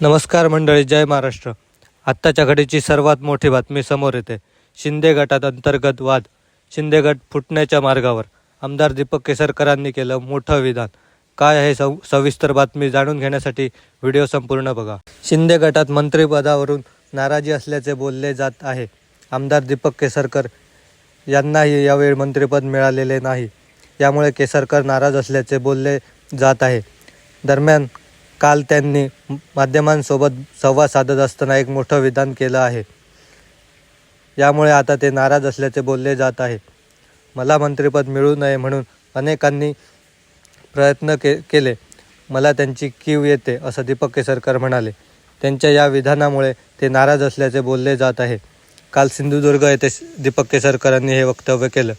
नमस्कार मंडळी जय महाराष्ट्र. आत्ताच्या घडीची सर्वात मोठी बातमी समोर येते. शिंदे गटात अंतर्गत वाद. शिंदे गट फुटण्याच्या मार्गावर. आमदार दीपक केसरकरांनी केलं मोठं विधान. काय आहे सव सविस्तर बातमी जाणून घेण्यासाठी व्हिडिओ संपूर्ण बघा. शिंदे गटात मंत्रिपदावरून नाराजी असल्याचे बोलले जात आहे. आमदार दीपक केसरकर यांनाही यावेळी मंत्रिपद मिळालेले नाही. यामुळे केसरकर नाराज असल्याचे बोलले जात आहे. दरम्यान काल त्यांनी माध्यमांसोबत संवाद साधत असताना एक मोठं विधान केलं आहे. यामुळे आता ते नाराज असल्याचे बोलले जात आहे. मला मंत्रिपद मिळू नये म्हणून अनेकांनी प्रयत्न के केले. मला त्यांची कीव येते असं दीपक केसरकर म्हणाले. त्यांच्या या विधानामुळे ते नाराज असल्याचे बोलले जात आहे. काल सिंधुदुर्ग येथे दीपक केसरकरांनी हे वक्तव्य केलं.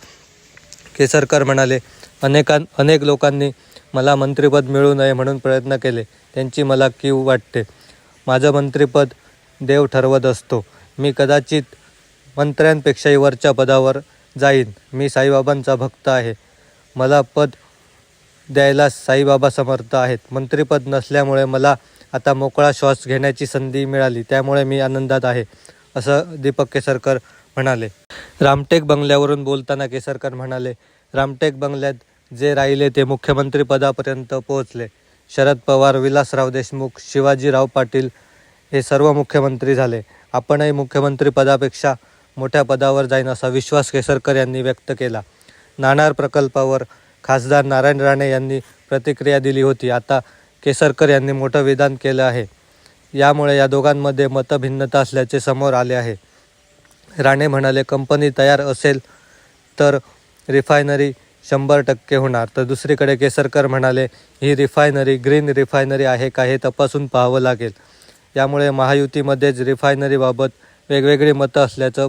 केसरकर म्हणाले अनेकां अनेक लोकांनी मला मंत्रिपद मिळू नये म्हणून प्रयत्न केले. त्यांची मला कीव वाटते. माझं मंत्रिपद देव ठरवत असतो. मी कदाचित मंत्र्यांपेक्षाही वरच्या पदावर जाईन. मी साईबाबांचा भक्त आहे. मला पद द्यायला साईबाबा समर्थ आहेत. मंत्रिपद नसल्यामुळे मला आता मोकळा श्वास घेण्याची संधी मिळाली. त्यामुळे मी आनंदात आहे असं दीपक केसरकर म्हणाले. रामटेक बंगल्यावरून बोलताना केसरकर म्हणाले रामटेक बंगल्यात जे राहिले ते मुख्यमंत्रीपदापर्यंत पोहोचले. शरद पवार विलासराव देशमुख शिवाजीराव पाटील हे सर्व मुख्यमंत्री झाले. आपणही मुख्यमंत्रीपदापेक्षा मोठ्या पदावर जाईन असा विश्वास केसरकर यांनी व्यक्त केला. नाणार प्रकल्पावर खासदार नारायण राणे यांनी प्रतिक्रिया दिली होती. आता केसरकर यांनी मोठं विधान केलं आहे. यामुळे या दोघांमध्ये मतभिन्नता असल्याचे समोर आले आहे. राणे म्हणाले कंपनी तयार असेल तर रिफायनरी शंभर टक्के होणार. तर दुसरीकडे केसरकर म्हणाले ही रिफायनरी ग्रीन रिफायनरी आहे का हे तपासून पाहावं लागेल. यामुळे महायुतीमध्येच रिफायनरीबाबत वेगवेगळी मतं असल्याचं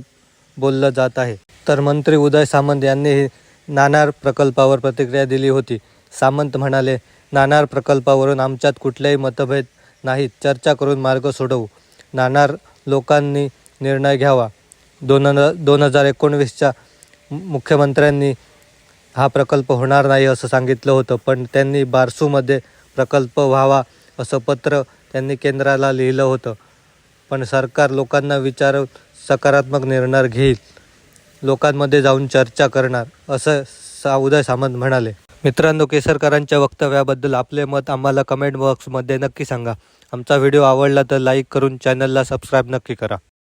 बोललं जात आहे. तर मंत्री उदय सामंत यांनीही नाणार प्रकल्पावर प्रतिक्रिया दिली होती. सामंत म्हणाले नाणार प्रकल्पावरून आमच्यात कुठलेही मतभेद नाहीत. चर्चा करून मार्ग सोडवू. नाणार लोकांनी निर्णय घ्यावा. दोन दोन हजार एकोणवीसच्या मुख्यमंत्र्यांनी हा प्रकल्प होणार नाही असं सांगितलं होतं पण त्यांनी बारसूमध्ये प्रकल्प व्हावा असं पत्र त्यांनी केंद्राला लिहिलं होतं. पण सरकार लोकांना विचार सकारात्मक निर्णय घेईल. लोकांमध्ये जाऊन चर्चा करणार असं सा उदय सामंत म्हणाले. मित्रांनो केसरकरांच्या वक्तव्याबद्दल आपले मत आम्हाला कमेंट बॉक्समध्ये नक्की सांगा. आमचा व्हिडिओ आवडला तर लाईक करून चॅनलला सबस्क्राईब नक्की करा.